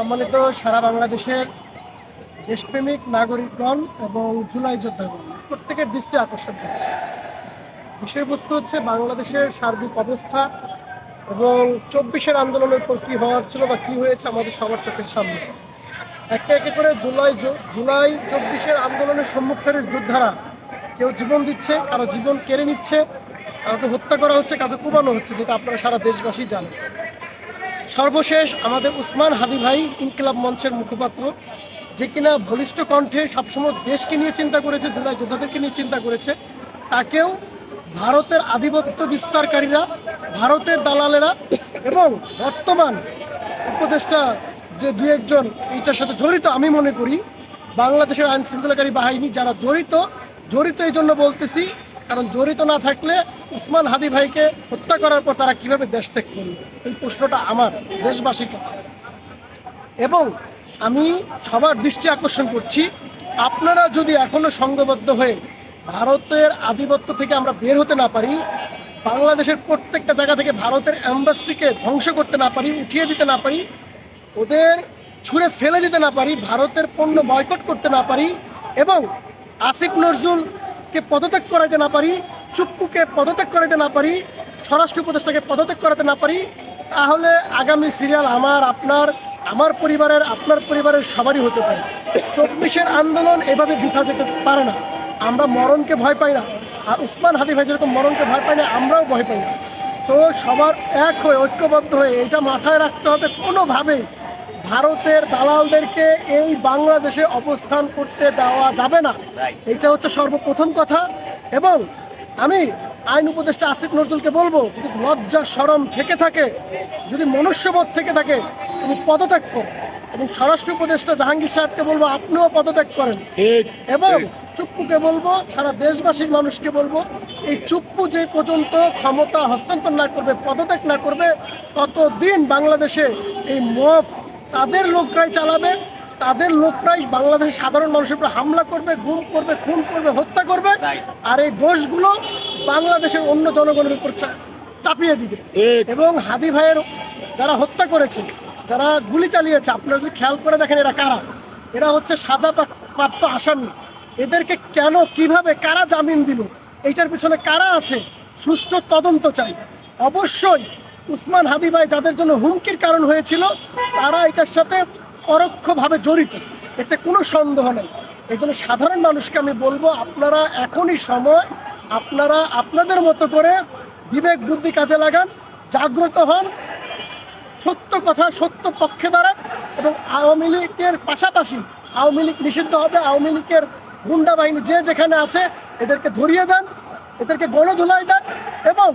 সম্মানিত সারা বাংলাদেশের দেশপ্রেমিক নাগরিকগণ এবং জুলাই যোদ্ধাগণ, প্রত্যেকের দৃষ্টি আকর্ষণ করছে। বিষয়বস্তু হচ্ছে বাংলাদেশের সার্বিক অবস্থা এবং চব্বিশের আন্দোলনের পর কী হওয়ার ছিল বা কী হয়েছে আমাদের সবার চোখের সামনে। একে একে করে জুলাই জুলাই চব্বিশের আন্দোলনের সম্মুখ যোদ্ধারা কেউ জীবন দিচ্ছে, কারও জীবন কেড়ে নিচ্ছে, কাউকে হত্যা করা হচ্ছে, কাউকে কুবানো হচ্ছে, যেটা আপনারা সারা দেশবাসী জানেন। সর্বশেষ আমাদের উসমান হাদি ভাই ইনকিলাব মঞ্চের মুখপাত্র, যে কিনা বলিষ্ঠ কণ্ঠে সবসময় দেশকে নিয়ে চিন্তা করেছে, জুলাই যোদ্ধাদেরকে নিয়ে চিন্তা করেছে, তাকেও ভারতের আধিপত্য বিস্তারকারীরা, ভারতের দালালেরা এবং বর্তমান উপদেষ্টা যে দু একজন, এইটার সাথে জড়িত আমি মনে করি, বাংলাদেশের আইন শৃঙ্খলাকারী বাহিনী যারা জড়িত জড়িত এই জন্য বলতেছি, কারণ জড়িত না থাকলে উসমান হাদি ভাইকে হত্যা করার পর তারা কীভাবে দেশ ত্যাগ করবে এই প্রশ্নটা আমার দেশবাসীর কাছে। এবং আমি সবার দৃষ্টি আকর্ষণ করছি, আপনারা যদি এখনও সংঘবদ্ধ হয়ে ভারতের আধিপত্য থেকে আমরা বের হতে না পারি, বাংলাদেশের প্রত্যেকটা জায়গা থেকে ভারতের অ্যাম্বাসিকে ধ্বংস করতে না পারি, উঠিয়ে দিতে না পারি, ওদের ছুঁড়ে ফেলে দিতে না পারি, ভারতের পণ্য বয়কট করতে না পারি, এবং আসিফ নজরুলকে পদত্যাগ করাইতে না পারি চুপ্পুকে পদত্যাগ করাইতে না পারি স্বরাষ্ট্র উপদেষ্টাকে পদত্যাগ করাতে না পারি তাহলে আগামী সিরিয়াল আমার আপনার আমার পরিবারের আপনার পরিবারের সবারই হতে পারে। চব্বিশের আন্দোলন এভাবে বৃথা যেতে পারে না। আমরা মরণকে ভয় পাই না। আর উসমান হাদি ভাই যেরকম মরণকে ভয় পাই না আমরাও ভয় পাই না। তো সবার এক হয়ে ঐক্যবদ্ধ হয়ে এটা মাথায় রাখতে হবে কোনোভাবেই। ভারতের দালালদেরকে এই বাংলাদেশে অবস্থান করতে দেওয়া যাবে না। এটা হচ্ছে সর্বপ্রথম কথা। এবং আমি আইন উপদেষ্টা আসিফ নজরুলকে বলব যদি লজ্জা সরম থেকে থাকে যদি মনুষ্যবোধ থেকে থাকে তুমি পদত্যাগ করো। এবং স্বরাষ্ট্র উপদেষ্টা জাহাঙ্গীর সাহেবকে বলব আপনিও পদত্যাগ করেন। এবং চুপ্পুকে বলব সারা দেশবাসীর মানুষকে বলব এই চুপ্পু যে পর্যন্ত ক্ষমতা হস্তান্তর না করবে পদত্যাগ না করবে ততদিন বাংলাদেশে এই মফ তাদের লোকরাই চালাবে। তাদের লোকরাই বাংলাদেশের সাধারণ মানুষের উপর হামলা করবে গুম করবে খুন করবে হত্যা করবে আর এই দোষগুলো বাংলাদেশের অন্য জনগণের উপর চাপিয়ে দিবে। এবং হাদি ভাইয়ের যারা হত্যা করেছে যারা গুলি চালিয়েছে আপনারা যদি খেয়াল করে দেখেন এরা কারা? এরা হচ্ছে সাজা প্রাপ্ত আসামি। এদেরকে কেন কীভাবে কারা জামিন দিল? এইটার পিছনে কারা আছে? সুষ্ঠু তদন্ত চাই। অবশ্যই উসমান হাদি ভাই যাদের জন্য হুমকির কারণ হয়েছিল তারা এটার সাথে পরোক্ষভাবে জড়িত। এতে কোনো সন্দেহ নেই। এই জন্য সাধারণ মানুষকে আমি বলব, আপনারা এখনই সময় আপনারা আপনাদের মতো করে বিবেক, বুদ্ধি কাজে লাগান, জাগ্রত হন, সত্য কথা, সত্য পক্ষে দাঁড়ান এবং আওয়ামী লীগের পাশাপাশি, আওয়ামী লীগ নিষিদ্ধ হবে, আওয়ামী লীগের গুন্ডা বাহিনী যে যেখানে আছে, এদেরকে ধরিয়ে দেন, এদেরকে গণধুলাই দেন এবং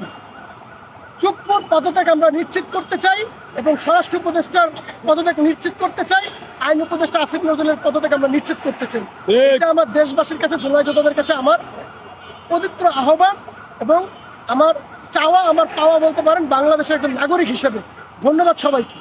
চুপ্পুর পদত্যাগ আমরা নিশ্চিত করতে চাই এবং স্বরাষ্ট্র উপদেষ্টার পদত্যাগ নিশ্চিত করতে চাই আইন উপদেষ্টা আসিফ নজরুলের পদত্যাগ আমরা নিশ্চিত করতে চাই। এটা আমার দেশবাসীর কাছে জুলাই যোদ্ধাদের কাছে আমার পবিত্র আহ্বান এবং আমার চাওয়া আমার পাওয়া বলতে পারেন বাংলাদেশের একজন নাগরিক হিসেবে। ধন্যবাদ সবাইকে।